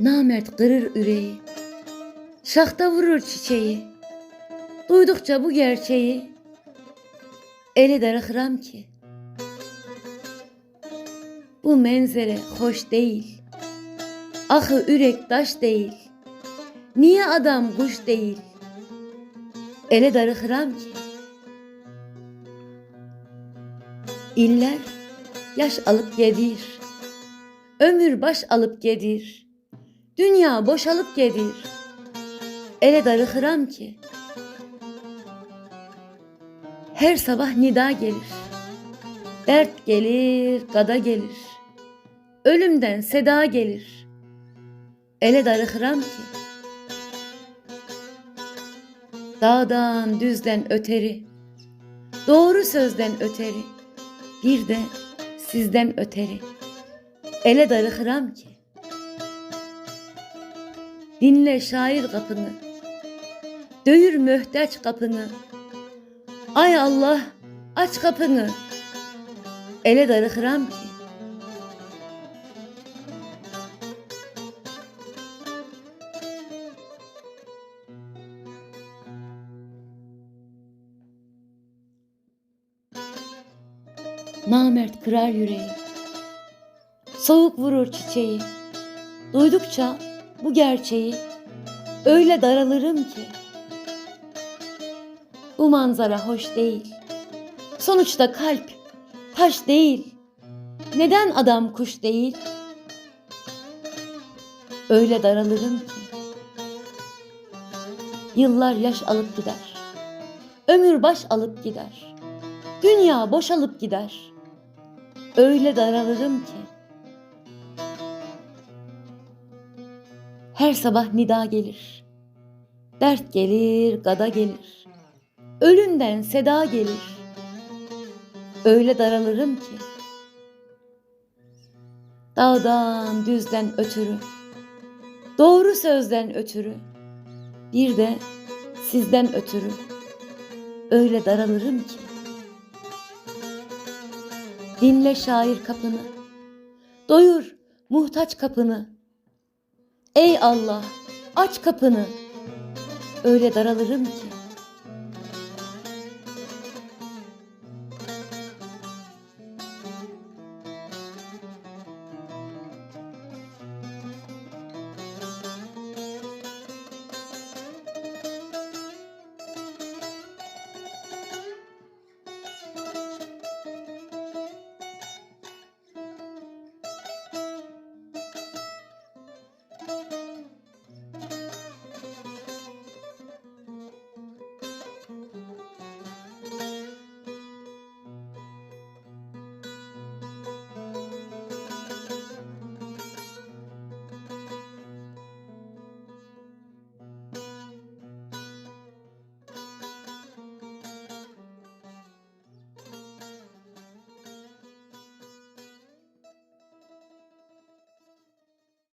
Namert kırır üreği, şahta vurur çiçeği. Duydukça bu gerçeği, eli darıkıram ki. Bu menzere hoş değil, ahı ürek taş değil. Niye adam kuş değil, ele darıkıram ki. İller yaş alıp gedir, ömür baş alıp gedir, dünya boşalıp gedir. Ele darıkıram ki. Her sabah nida gelir, dert gelir, gada gelir, ölümden seda gelir. Ele darıkıram ki. Dağdan düzden öteri, doğru sözden öteri, bir de sizden öteri. Ele darıkıram ki. Dinle şair kapını, döyür mühtaç kapını. Ay Allah aç kapını, ele darıkıram ki. Namert kırar yüreği. Soğuk vurur çiçeği. Duydukça bu gerçeği öyle daralırım ki. Bu manzara hoş değil. Sonuçta kalp taş değil. Neden adam kuş değil? Öyle daralırım ki. Yıllar yaş alıp gider. Ömür baş alıp gider. Dünya boşalıp gider. Öyle daralırım ki. Her sabah nida gelir. Dert gelir, gada gelir. Ölümden seda gelir. Öyle daralırım ki. Dağdan, düzden ötürü. Doğru sözden ötürü. Bir de sizden ötürü. Öyle daralırım ki. Dinle şair kapını. Doyur muhtaç kapını. Ey Allah aç kapını. Öyle daralırım ki.